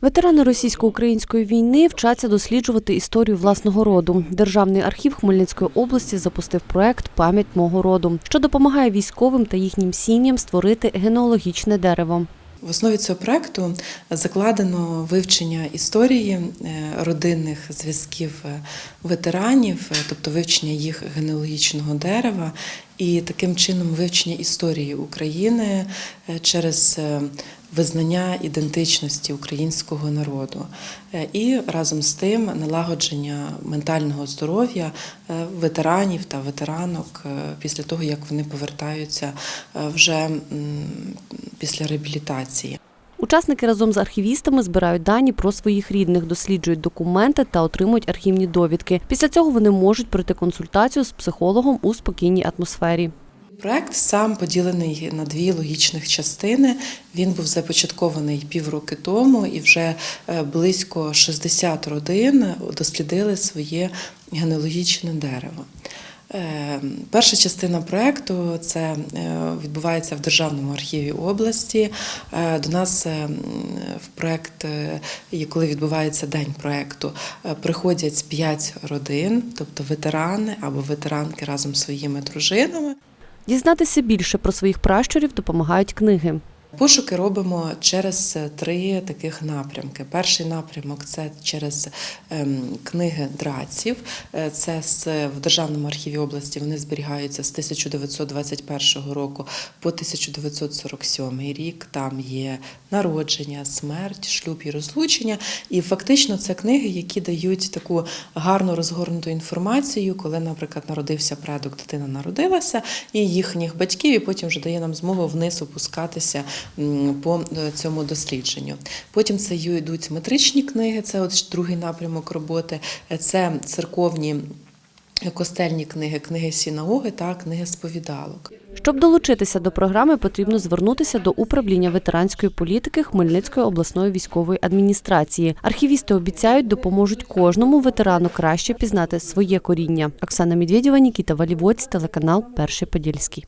Ветерани російсько-української війни вчаться досліджувати історію власного роду. Державний архів Хмельницької області запустив проект Пам'ять мого роду, що допомагає військовим та їхнім сім'ям створити генеалогічне дерево. В основі цього проекту закладено вивчення історії е, родинних зв'язків е, ветеранів, е, тобто вивчення їх генеалогічного дерева, і таким чином вивчення історії України через визнання ідентичності українського народу. І разом з тим налагодження ментального здоров'я ветеранів та ветеранок після того, як вони повертаються вже після реабілітації. Учасники разом з архівістами збирають дані про своїх рідних, досліджують документи та отримують архівні довідки. Після цього вони можуть пройти консультацію з психологом у спокійній атмосфері. Проект сам поділений на дві логічних частини. Він був започаткований півроки тому, і вже е, близько 60 родин дослідили своє генеалогічне дерево. Е, Перша частина проекту це е, відбувається в Державному архіві області. Е, До нас е, в проект, і коли відбувається день проекту, е, приходять 5 родин, тобто ветерани або ветеранки разом з своїми дружинами. Дізнатися більше про своїх пращурів допомагають книги. Пошуки робимо через е, три таких напрямки. Перший напрямок це через ем, книги драців. Е, Це з, в Державному архіві області вони зберігаються з 1921 року по 1947 рік. Там є народження, смерть, шлюб і розлучення. І фактично це книги, які дають таку гарну розгорнуту інформацію, коли, наприклад, народився предок, дитина народилася, і їхніх батьків, і потім вже дає нам змогу вниз опускатися по е, цьому дослідженню. Потім це йдуть метричні книги, це от другий напрямок роботи, Е, це церковні. Костельні книги, книги синагоги та книги сповідалок. Щоб долучитися до програми, потрібно звернутися до управління ветеранської політики Хмельницької обласної військової адміністрації. Архівісти обіцяють, допоможуть кожному ветерану краще пізнати своє коріння. Оксана Медведєва, Нікіта Валівоць, телеканал Перший Подільський.